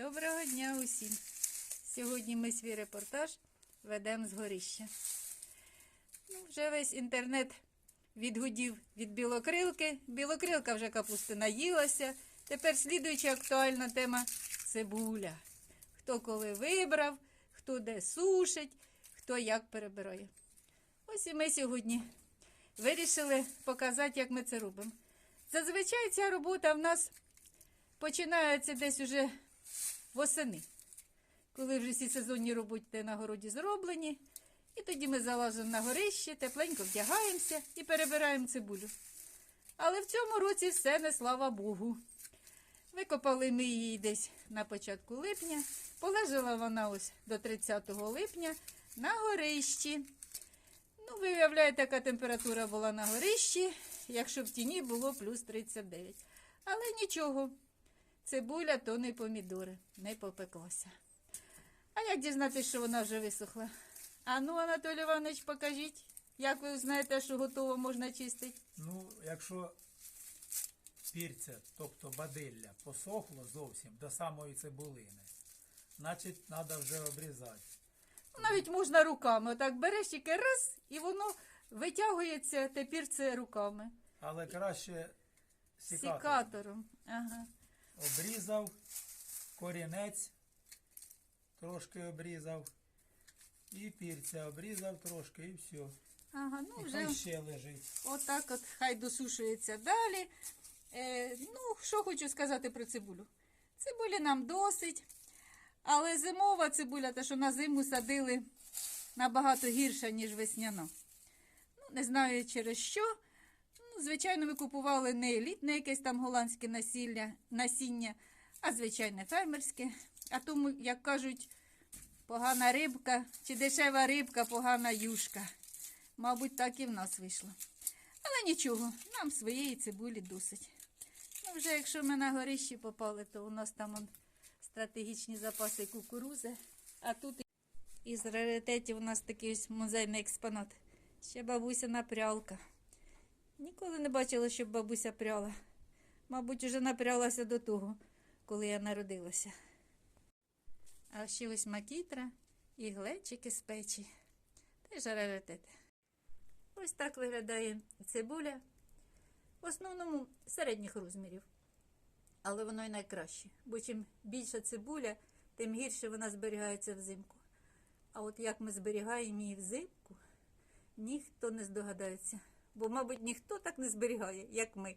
Доброго дня усім! Сьогодні ми свій репортаж ведемо з горища. Ну, вже весь інтернет відгудів від білокрилки. Білокрилка вже капусти наїлася. Тепер слідуюча актуальна тема цибуля. Хто коли вибрав, хто де сушить, хто як перебирає. Ось і ми сьогодні вирішили показати, як ми це робимо. Зазвичай ця робота в нас починається десь уже восени, коли вже всі сезонні роботи на городі зроблені. І тоді ми залазимо на горище, тепленько вдягаємося і перебираємо цибулю. Але в цьому році все не слава Богу. Викопали ми її десь на початку липня. Полежала вона ось до 30 липня на горищі. Ну, ви яка температура була на горищі, якщо в тіні було плюс 39. Але нічого, цибуля то не помідори, не попеклося. А як дізнатися, що вона вже висохла? А ну, Анатолій Іванович, покажіть, як ви знаєте, що готово можна чистити. Ну, якщо пірця, тобто бадилля, посохло зовсім до самої цибулини, значить треба вже обрізати. Навіть можна руками. Отак береш тільки раз, і воно витягується тепер це руками. Але краще сікатором. Сікатором. Ага. Обрізав, корінець трошки обрізав, і пірця обрізав трошки, і все. Ага, ну І вже хай ще лежить. отак от хай досушується далі. Е, ну, що хочу сказати про цибулю. Цибулі нам досить, але зимова цибуля, та що на зиму садили, набагато гірша, ніж весняна. Ну, не знаю через що. Звичайно, ми купували не елітне якесь там голландське насілля, насіння, а звичайне фермерське. А тому, як кажуть, погана рибка чи дешева рибка, погана юшка. Мабуть, так і в нас вийшло. Але нічого, нам своєї цибулі досить. Ну, вже якщо ми на горищі попали, то у нас там он, стратегічні запаси кукурузи. А тут із раритетів у нас такий ось музейний експонат. Ще бабуся прялка. Ніколи не бачила, щоб бабуся пряла. Мабуть, вже напрялася до того, коли я народилася. А ще ось макітра і глечики з печі. Теж раритети. Ось так виглядає цибуля. В основному середніх розмірів. Але воно і найкраще. Бо чим більша цибуля, тим гірше вона зберігається взимку. А от як ми зберігаємо її взимку, ніхто не здогадається. Бо, мабуть, ніхто так не зберігає, як ми.